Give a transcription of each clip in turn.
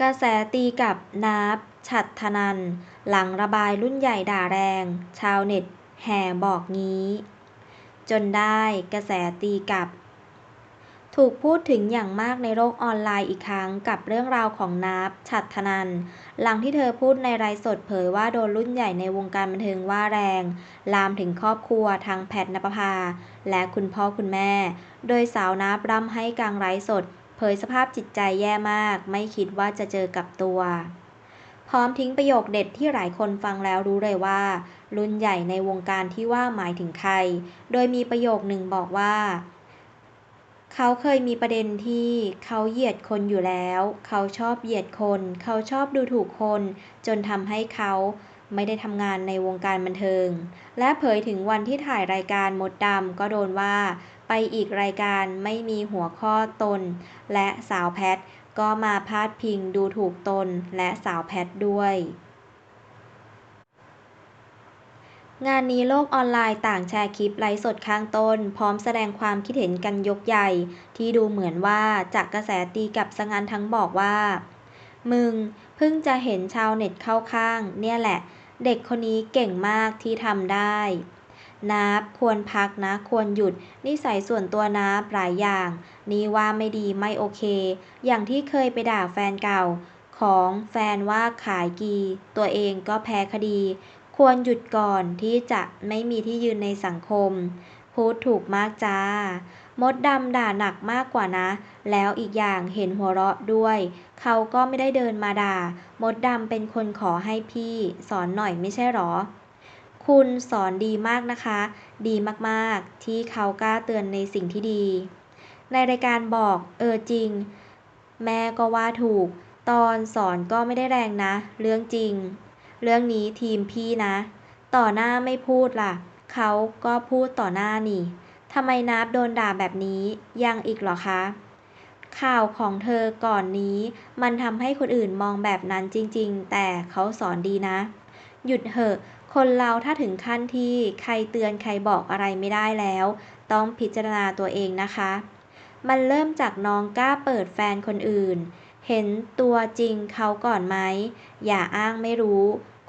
กระแสตีกลับนับฉัตรธนันท์ หลังระบายรุ่นใหญ่ด่าแรง ชาวเน็ตแห่บอกงี้ จนได้กระแสตีกลับ ถูกพูดถึงอย่างมากในโลกออนไลน์อีกครั้งกับเรื่องราวของนับฉัตรธนันท์ หลังที่เธอพูดในไลฟ์สดเผยว่าโดนรุ่นใหญ่ในวงการบันเทิงว่าแรง ลามถึงครอบครัวทั้งแพทณปภา และคุณพ่อคุณแม่ โดยสาวนับร่ำให้กลางไลฟ์สด เผยสภาพจิตใจแย่มาก ไม่คิดว่าจะเจอกับตัว พร้อมทิ้งประโยคเด็ดที่หลายคนฟังแล้วรู้เลยว่า รุ่นใหญ่ในวงการที่ว่าหมายถึงใคร โดยมีประโยคหนึ่งบอกว่า เขาเคยมีประเด็นที่เขาเหยียดคนอยู่แล้ว เขาชอบเหยียดคน เขาชอบดูถูกคน จนทำให้เขาไม่ได้ทำงานในวงการบันเทิง และเผยถึงวันที่ถ่ายรายการมดดำก็โดนว่า ไปอีกรายการไม่มีหัวข้อตนและสาวแพทก็มาพาดพิงดูถูกตนและสาวแพทด้วยงานนี้โลกออนไลน์ต่างแชร์คลิปไลฟ์สดข้างต้น พร้อมแสดงความคิดเห็นกันยกใหญ่ ที่ดูเหมือนว่าจากกระแสตีกับซะงั้นทั้งบอกว่า มึง เพิ่งจะเห็นชาวเน็ตเข้าข้าง เนี่ยแหละ เด็กคนนี้เก่งมากที่ทำได้ นับควรพักนะควรหยุด นิสัยส่วนตัวนับหลายอย่าง นี่ว่าไม่ดีไม่โอเค อย่างที่เคยไปด่าแฟนเก่า ของแฟนว่าขายกี ตัวเองก็แพ้คดี ควรหยุดก่อนที่จะไม่มีที่ยืนในสังคม พูดถูกมากจ้ามดดำด่าหนักมากกว่านะ แล้วอีกอย่างเห็นหัวเราะด้วย เขาก็ไม่ได้เดินมาด่า มดดำเป็นคนขอให้พี่ สอนหน่อยไม่ใช่หรอ คุณสอนดีมากนะคะ ดีมากๆ ที่เขากล้าเตือนในสิ่งที่ดี ในรายการบอก เออจริง แม่ก็ว่าถูก ตอนสอนก็ไม่ได้แรงนะ เรื่องจริง เรื่องนี้ทีมพี่นะ ต่อหน้าไม่พูดล่ะ เขาก็พูดต่อหน้านี่ทำไมนับโดนด่าแบบนี้ยังอีกหรอคะ ข่าวของเธอก่อนนี้ มันทำให้คนอื่นมองแบบนั้นจริง ๆ แต่เขาสอนดีนะ หยุดเหอะ คนเราถ้าถึงขั้นที่ใครเตือนใครบอกอะไรไม่ได้แล้ว ต้องพิจารณาตัวเองนะคะ มันเริ่มจากน้องกล้าเปิดแฟนคนอื่น เห็นตัวจริงเขาก่อนไหม อย่าอ้างไม่รู้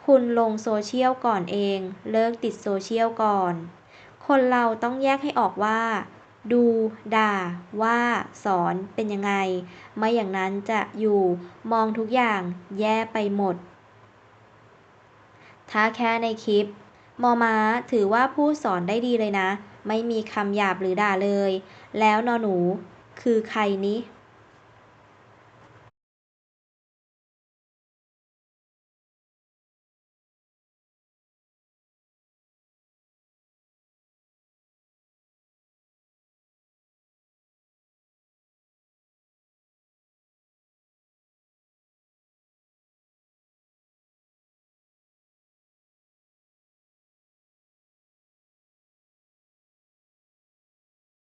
คุณลงโซเชียลก่อนเอง เลิกติดโซเชียลก่อน คนเราต้องแยกให้ออกว่า ดู ด่า ว่า สอนเป็นยังไง ไม่อย่างนั้นจะอยู่มองทุกอย่างแย่ไปหมด ถ้าแค่ในคลิป มอม้าถือว่าพูดสอนได้ดีเลยนะ ไม่มีคำหยาบหรือด่าเลย แล้วนอหนู คือใครนี้